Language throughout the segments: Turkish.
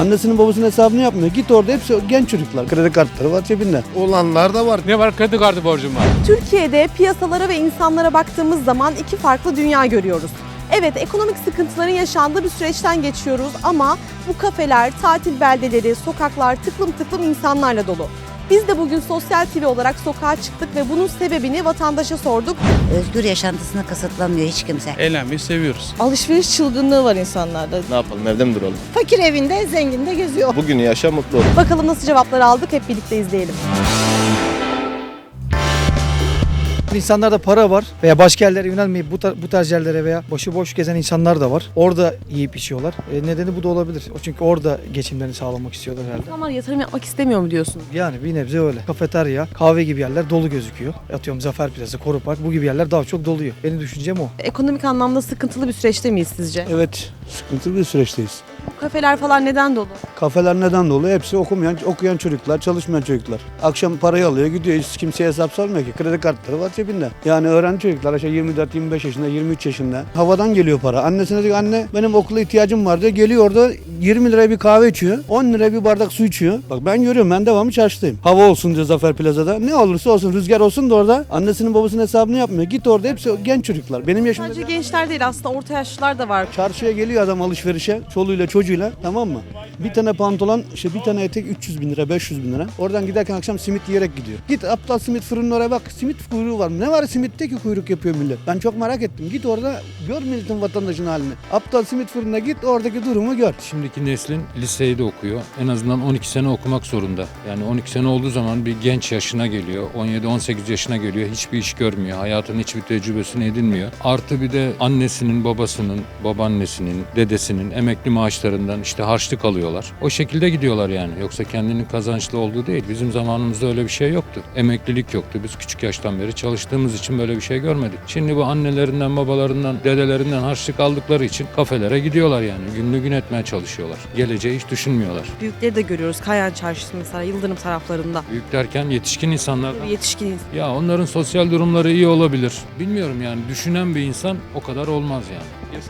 Annesinin babasının hesabını yapmıyor. Git orada hepsi genç çocuklar. Kredi kartları var cebinde. Olanlar da var. Ne var? Kredi kartı borcum var. Türkiye'de piyasalara ve insanlara baktığımız zaman iki farklı dünya görüyoruz. Evet ekonomik sıkıntıların yaşandığı bir süreçten geçiyoruz ama bu kafeler, tatil beldeleri, sokaklar tıklım tıklım insanlarla dolu. Biz de bugün Sosyal TV olarak sokağa çıktık ve bunun sebebini vatandaşa sorduk. Özgür yaşantısını kısıtlamıyor hiç kimse. Eğlenmeyi seviyoruz. Alışveriş çılgınlığı var insanlarda. Ne yapalım evde mi duralım? Fakir evinde, zengin de geziyor. Bugünü yaşa mutlu ol. Bakalım nasıl cevaplar aldık hep birlikte izleyelim. İnsanlarda para var veya başka yerlere yönelmeyip bu, tar- bu tarz yerlere veya başıboş gezen insanlar da var. Orada yiyip içiyorlar. E, nedeni bu da olabilir. O çünkü orada geçimlerini sağlamak istiyorlar herhalde. İnsanlar yatırım yapmak istemiyor mu diyorsun? Yani bir nebze öyle. Kafeterya, kahve gibi yerler dolu gözüküyor. Atıyorum Zafer Plaza, Koru Park bu gibi yerler daha çok doluyor. Benim düşüncem o. Ekonomik anlamda sıkıntılı bir süreçte miyiz sizce? Evet, sıkıntılı bir süreçteyiz. Bu kafeler falan neden dolu? Kafeler neden dolu? Hepsi okumayan, okuyan çocuklar, çalışmayan çocuklar. Akşam parayı alıyor, gidiyor. Hiç kimseye hesap sormuyor ki. Kredi kartları var cebinde. Yani öğrenci çocuklar aşağı 24-25 yaşında, 23 yaşında. Havadan geliyor para. Annesine diyor anne benim okula ihtiyacım var diyor. Geliyor orada 20 liraya bir kahve içiyor. 10 liraya bir bardak su içiyor. Bak ben görüyorum ben devamlı çarşıdayım. Hava olsun diyor Zafer Plaza'da. Ne olursa olsun rüzgar olsun da orada. Annesinin babasının hesabını yapmıyor. Git orada hepsi genç çocuklar. Benim yaşımda Sadece gençler değil aslında orta yaşlılar da var. Çarşıya geliyor adam alışverişe çoluğuyla çocuğuyla tamam mı? Bir tane pantolon işte bir tane etek 300 bin lira 500 bin lira. Oradan giderken akşam simit yiyerek gidiyor. Git aptal simit fırının oraya bak simit kuyruğu var. Ne var simitte ki kuyruk yapıyor millet? Ben çok merak ettim. Git orada gör milletin vatandaşın halini. Aptal simit fırınına git oradaki durumu gör. Şimdiki neslin liseyi de okuyor. En azından 12 sene okumak zorunda. Yani 12 sene olduğu zaman bir genç yaşına geliyor. 17-18 yaşına geliyor. Hiçbir iş görmüyor. Hayatın hiçbir tecrübesini edinmiyor. Artı bir de annesinin, babasının, babaannesinin, dedesinin emekli maaşlarından işte harçlık alıyorlar. O şekilde gidiyorlar yani. Yoksa kendinin kazançlı olduğu değil. Bizim zamanımızda öyle bir şey yoktu. Emeklilik yoktu. Biz küçük yaştan beri çalıştığımız için böyle bir şey görmedik. Şimdi bu annelerinden, babalarından, dedelerinden harçlık aldıkları için kafelere gidiyorlar yani. Günlü gün etmeye çalışıyorlar. Geleceği hiç düşünmüyorlar. Büyükleri de görüyoruz. Kayan Çarşısı mesela Yıldırım taraflarında. Büyük derken yetişkin insanlar. Yetişkin insan. Ya onların sosyal durumları iyi olabilir. Bilmiyorum yani düşünen bir insan o kadar olmaz yani. Ya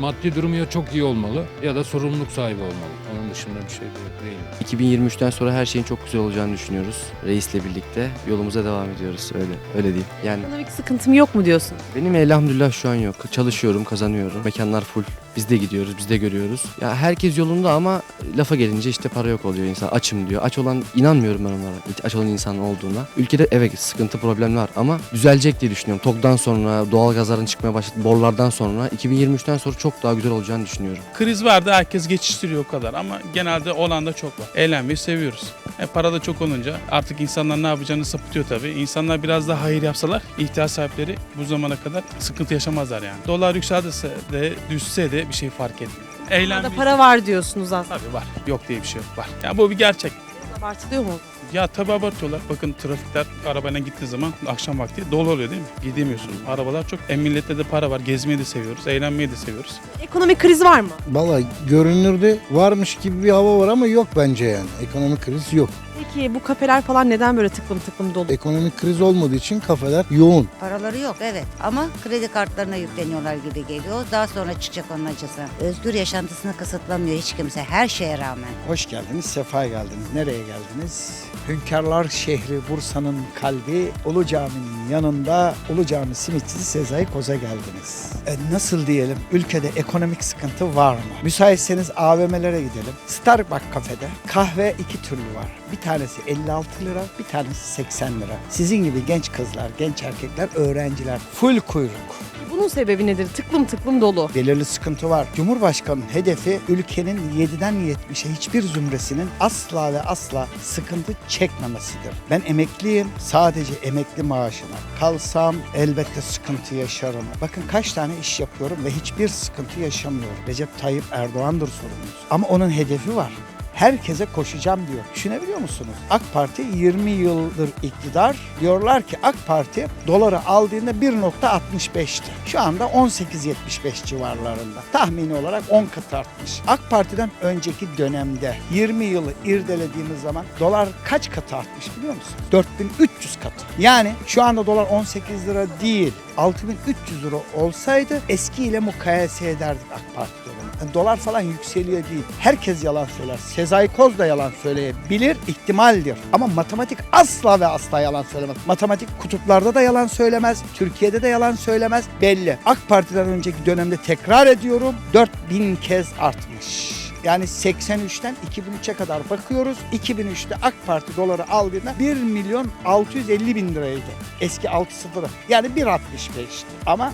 Maddi durumu ya çok iyi olmalı ya da sorumluluk sahibi olmalı. Onun dışında bir şey de değil. 2023'ten sonra her şeyin çok güzel olacağını düşünüyoruz. Reisle birlikte yolumuza devam ediyoruz öyle öyle diyeyim. Yani Ekonomik sıkıntım yok mu diyorsun? benim elhamdülillah şu an yok. Çalışıyorum, kazanıyorum. Mekanlar full. Biz de gidiyoruz, biz de görüyoruz. Ya herkes yolunda ama lafa gelince işte para yok oluyor insan. Açım diyor. Aç olan inanmıyorum ben onlara. Aç olan insan olduğuna. Ülkede evet sıkıntı problem var ama düzelecek diye düşünüyorum. TOG'dan sonra, doğal gazların çıkmaya başladı, borlardan sonra 2023'ten sonra çok daha güzel olacağını düşünüyorum. Kriz vardı herkes geçiştiriyor o kadar ama genelde olan da çok var. Eğlenmeyi seviyoruz. E, para da çok olunca artık insanlar ne yapacağını sapıtıyor tabii. İnsanlar biraz daha hayır yapsalar ihtiyaç sahipleri bu zamana kadar sıkıntı yaşamazlar yani. Dolar yükselirse de düşse de bir şey fark etmiyor. Burada Eğlenmeyi... para var diyorsunuz aslında. Tabii var. Yok diye bir şey yok. Var. Yani bu bir gerçek. Abartılıyor mu? Ya tabii abartıyorlar. Bakın trafikler arabayla gittiği zaman akşam vakti dolu oluyor değil mi? Gidemiyorsun. Arabalar çok. E millette de para var. Gezmeyi de seviyoruz. Eğlenmeyi de seviyoruz. Ekonomik kriz var mı? Valla görünürde varmış gibi bir hava var ama yok bence yani. Ekonomik kriz yok. Peki bu kafeler falan neden böyle tıklım tıklım dolu? Ekonomik kriz olmadığı için kafeler yoğun. Paraları yok evet ama kredi kartlarına yükleniyorlar gibi geliyor. Daha sonra çıkacak onun acısı. Özgür yaşantısını kısıtlamıyor hiç kimse her şeye rağmen. Hoş geldiniz, sefa geldiniz. Nereye geldiniz? Hünkârlar şehri Bursa'nın kalbi Ulu Cami'nin yanında Ulu Cami simitçisi Sezai Koz'a geldiniz. E, nasıl diyelim ülkede ekonomik sıkıntı var mı? Müsaitseniz AVM'lere gidelim. Starbucks kafede kahve iki türlü var. Bir tanesi 56 lira, bir tanesi 80 lira. Sizin gibi genç kızlar, genç erkekler, öğrenciler full kuyruk. Bunun sebebi nedir? Tıklım tıklım dolu. belirli sıkıntı var. Cumhurbaşkanının hedefi ülkenin 7'den 70'e hiçbir zümresinin asla ve asla sıkıntı çekmemesidir. Ben emekliyim. Sadece emekli maaşına kalsam elbette sıkıntı yaşarım. Bakın kaç tane iş yapıyorum ve hiçbir sıkıntı yaşamıyorum. Recep Tayyip Erdoğan'dır sorumlusu. Ama onun hedefi var. Herkese koşacağım diyor. Düşünebiliyor musunuz? AK Parti 20 yıldır iktidar. Diyorlar ki AK Parti doları aldığında 1.65'ti. Şu anda 18.75 civarlarında. Tahmini olarak 10 kat artmış. AK Parti'den önceki dönemde 20 yılı irdelediğimiz zaman dolar kaç kat artmış biliyor musunuz? 4300 kat. Yani şu anda dolar 18 lira değil 6300 lira olsaydı eskiyle mukayese ederdik AK Parti. Yani dolar falan yükseliyor değil. Herkes yalan söyler. Sezai Koz da yalan söyleyebilir, ihtimaldir. Ama matematik asla ve asla yalan söylemez. Matematik kutuplarda da yalan söylemez, Türkiye'de de yalan söylemez. Belli. AK Parti'den önceki dönemde tekrar ediyorum 4000 kez artmış. Yani 83'ten 2003'e kadar bakıyoruz. 2003'te AK Parti doları aldığında 1 milyon 650 bin liraydı. Eski 6 sıfırı. Yani 1.65'ti. Ama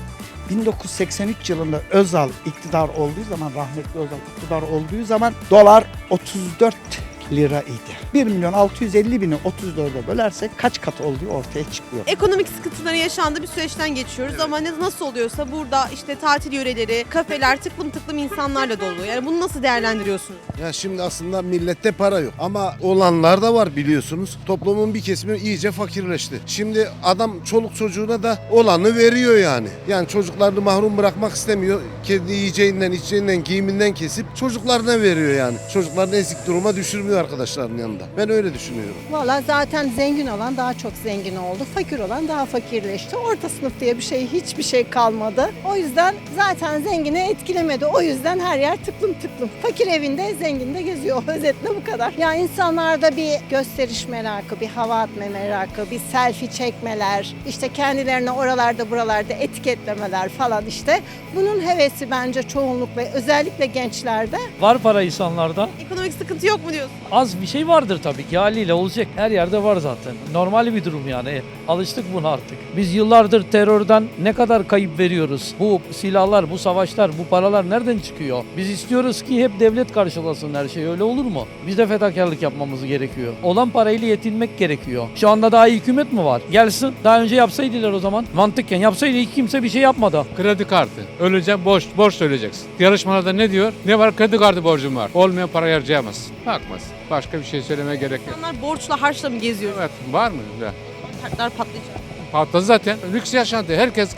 1983 yılında Özal iktidar olduğu zaman, rahmetli Özal iktidar olduğu zaman dolar 34 lira idi. 1 milyon 650 bini 34'e bölersek kaç kat olduğu ortaya çıkıyor. Ekonomik sıkıntıların yaşandığı bir süreçten geçiyoruz ama ne nasıl oluyorsa burada işte tatil yöreleri, kafeler tıklım tıklım insanlarla dolu. Yani bunu nasıl değerlendiriyorsunuz? Ya şimdi aslında millette para yok ama olanlar da var biliyorsunuz. Toplumun bir kesimi iyice fakirleşti. Şimdi adam çoluk çocuğuna da olanı veriyor yani. Yani çocuklarını mahrum bırakmak istemiyor. Kendi yiyeceğinden, içeceğinden, giyiminden kesip çocuklarına veriyor yani. Çocuklarını ezik duruma düşürmüyor arkadaşlarının yanında. Ben öyle düşünüyorum. Valla zaten zengin olan daha çok zengin oldu. Fakir olan daha fakirleşti. Orta sınıf diye bir şey hiçbir şey kalmadı. O yüzden zaten zengini etkilemedi. O yüzden her yer tıklım tıklım. Fakir evinde zengin de geziyor. Özetle bu kadar. Ya insanlarda bir gösteriş merakı, bir hava atma merakı, bir selfie çekmeler, işte kendilerini oralarda buralarda etiketlemeler falan işte. Bunun hevesi bence çoğunlukla özellikle gençlerde. Var para insanlarda. Ekonomik sıkıntı yok mu diyorsun? Az bir şey vardır tabii ki haliyle olacak. Her yerde var zaten. Normal bir durum yani. Alıştık buna artık. Biz yıllardır terörden ne kadar kayıp veriyoruz? Bu silahlar, bu savaşlar, bu paralar nereden çıkıyor? Biz istiyoruz ki hep devlet karşılasın her şey. Öyle olur mu? Biz de fedakarlık yapmamız gerekiyor. Olan parayla yetinmek gerekiyor. Şu anda daha iyi hükümet mi var? Gelsin. Daha önce yapsaydılar o zaman. Mantıkken yapsaydı hiç kimse bir şey yapmadı. Kredi kartı. Öleceğim borç, borç söyleyeceksin. Yarışmalarda ne diyor? Ne var? Kredi kartı borcum var. Olmayan para harcayamazsın. Bakmaz. Başka bir şey söylemeye gerek yok. İnsanlar borçla harçla mı geziyor? Evet var mı? Ya, Kartlar patlayacak. Patladı zaten. Lüks yaşantı. Herkes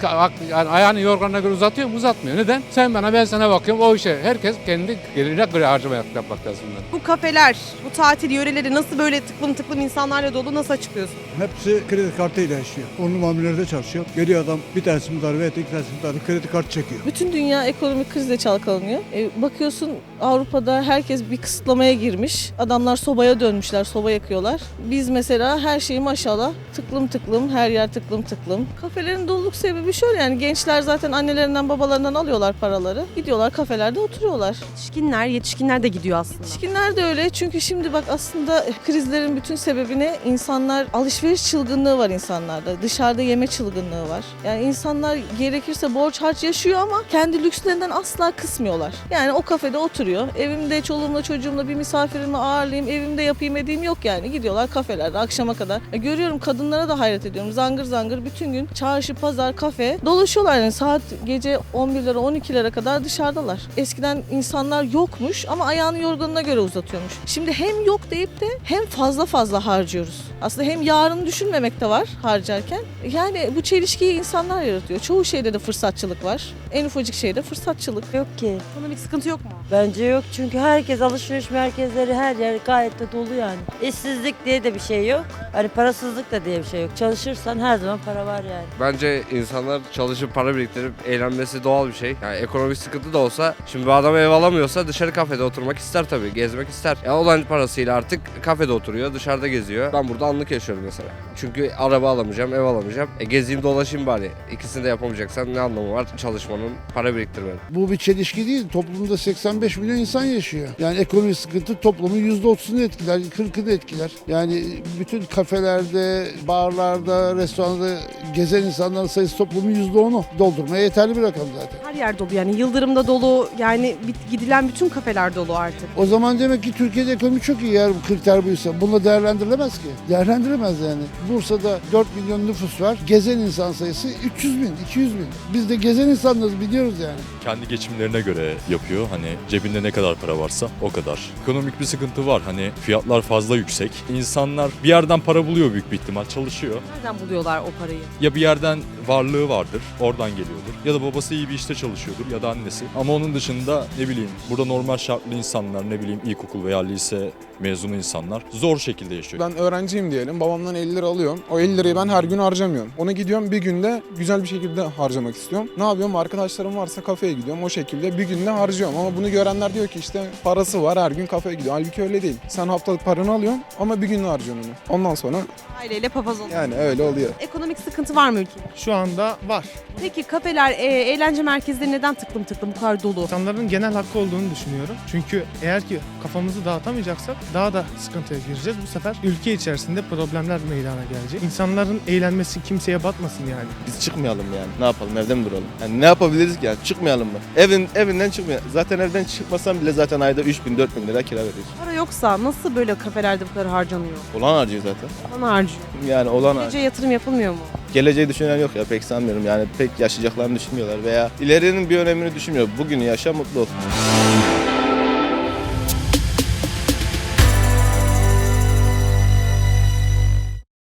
yani ayağını yorganına göre uzatıyor mu? Uzatmıyor. Neden? Sen bana ben sana bakıyorum o işe. Herkes kendi gelirine göre harcama yap- yapmak lazım. Bu kafeler, bu tatil yöreleri nasıl böyle tıklım tıklım insanlarla dolu nasıl açıklıyorsun? Hepsi kredi kartıyla yaşıyor. Onlu mamulelerde çalışıyor. Geliyor adam bir tanesi müdarebe etti, iki tanesi müdarebe kredi kartı çekiyor. Bütün dünya ekonomik krizle çalkalanıyor. E, bakıyorsun Avrupa'da herkes bir kısıtlamaya girmiş. Adamlar sobaya dönmüşler, soba yakıyorlar. Biz mesela her şeyi maşallah tıklım tıklım, her yer tıklım tıklım. Kafelerin doluluk sebebi şöyle yani gençler zaten annelerinden babalarından alıyorlar paraları. Gidiyorlar kafelerde oturuyorlar. Yetişkinler, yetişkinler de gidiyor aslında. Yetişkinler de öyle çünkü şimdi bak aslında krizlerin bütün sebebini insanlar alışveriş çılgınlığı var insanlarda. Dışarıda yeme çılgınlığı var. Yani insanlar gerekirse borç harç yaşıyor ama kendi lükslerinden asla kısmıyorlar. Yani o kafede oturuyor. Evimde çoluğumla çocuğumla bir misafirimi ağırlayayım, evimde yapayım edeyim yok yani. Gidiyorlar kafelerde akşama kadar. E, görüyorum kadınlara da hayret ediyorum. Zangır zangır bütün gün çarşı, pazar, kafe dolaşıyorlar yani saat gece 11'lere 12'lere kadar dışarıdalar. Eskiden insanlar yokmuş ama ayağını yorganına göre uzatıyormuş. Şimdi hem yok deyip de hem fazla fazla harcıyoruz. Aslında hem yarını düşünmemek de var harcarken. Yani bu çelişkiyi insanlar yaratıyor. Çoğu şeyde de fırsatçılık var. En ufacık şeyde fırsatçılık. Yok ki. Ekonomik sıkıntı yok mu? Bence yok çünkü herkes alışveriş merkezleri her yer gayet de dolu yani. İşsizlik diye de bir şey yok. Hani parasızlık da diye bir şey yok. Çalışırsan her zaman para var yani. Bence insanlar çalışıp para biriktirip eğlenmesi doğal bir şey. Yani ekonomik sıkıntı da olsa şimdi bir adam ev alamıyorsa dışarı kafede oturmak ister tabii. Gezmek ister. Ya olan parasıyla artık kafede oturuyor, dışarıda geziyor. Ben burada anlık yaşıyorum mesela. Çünkü araba alamayacağım, ev alamayacağım. E gezeyim dolaşayım bari. İkisini de yapamayacaksam ne anlamı var çalışmanın, para biriktirmenin. Bu bir çelişki değil. Toplumda 85 milyon insan yaşıyor. Yani ekonomik sıkıntı toplumun %30'unu etkiler, 40'ını etkiler. Yani bütün kafe kafelerde, barlarda, restoranda gezen insanların sayısı toplumun %10'u doldurmaya yeterli bir rakam zaten. Her yer dolu yani Yıldırım'da dolu yani bit- gidilen bütün kafeler dolu artık. O zaman demek ki Türkiye'de ekonomi çok iyi eğer bu kriter buysa. Bununla değerlendirilemez ki. Değerlendiremez yani. Bursa'da 4 milyon nüfus var. Gezen insan sayısı 300 bin, 200 bin. Biz de gezen insanlarız biliyoruz yani. kendi geçimlerine göre yapıyor. Hani cebinde ne kadar para varsa o kadar. Ekonomik bir sıkıntı var. Hani fiyatlar fazla yüksek. İnsanlar bir yerden para buluyor büyük bir ihtimal. Çalışıyor. Nereden buluyorlar o parayı? Ya bir yerden varlığı vardır. Oradan geliyordur. Ya da babası iyi bir işte çalışıyordur ya da annesi. Ama onun dışında ne bileyim burada normal şartlı insanlar ne bileyim ilkokul veya lise mezunu insanlar zor şekilde yaşıyor. Ben öğrenciyim diyelim. Babamdan 50 lira alıyorum. O 50 lirayı ben her gün harcamıyorum. Onu gidiyorum bir günde güzel bir şekilde harcamak istiyorum. Ne yapıyorum? Arkadaşlarım varsa kafeye gidiyorum. O şekilde bir günde harcıyorum. Ama bunu görenler diyor ki işte parası var her gün kafeye gidiyor. Halbuki öyle değil. Sen haftalık paranı alıyorsun ama bir günde harcıyorsun onu. Ondan sonra Aileyle papaz oluyor. yani öyle oluyor. Ekonomik sıkıntı var mı ülkede? Şu anda var. Peki kafeler, e, eğlence merkezleri neden tıklım tıklım bu kadar dolu? İnsanların genel hakkı olduğunu düşünüyorum. Çünkü eğer ki kafamızı dağıtamayacaksak daha da sıkıntıya gireceğiz. Bu sefer ülke içerisinde problemler meydana gelecek. İnsanların eğlenmesi kimseye batmasın yani. Biz çıkmayalım yani. Ne yapalım? Evde mi duralım? Yani ne yapabiliriz ki yani? Çıkmayalım mı? Evin evinden çıkmayalım. Zaten evden çıkmasam bile zaten ayda 3000 4000 lira kira veriyoruz. Para yoksa nasıl böyle kafelerde bu kadar harcanıyor? Olan harcıyor zaten. Bana harcıyor. Yani olan harcıyor. Geleceğe yatırım yapılmıyor mu? Geleceği düşünen yok ya pek sanmıyorum. Yani pek yaşayacaklarını düşünmüyorlar veya ilerinin bir önemini düşünmüyor. Bugünü yaşa mutlu ol.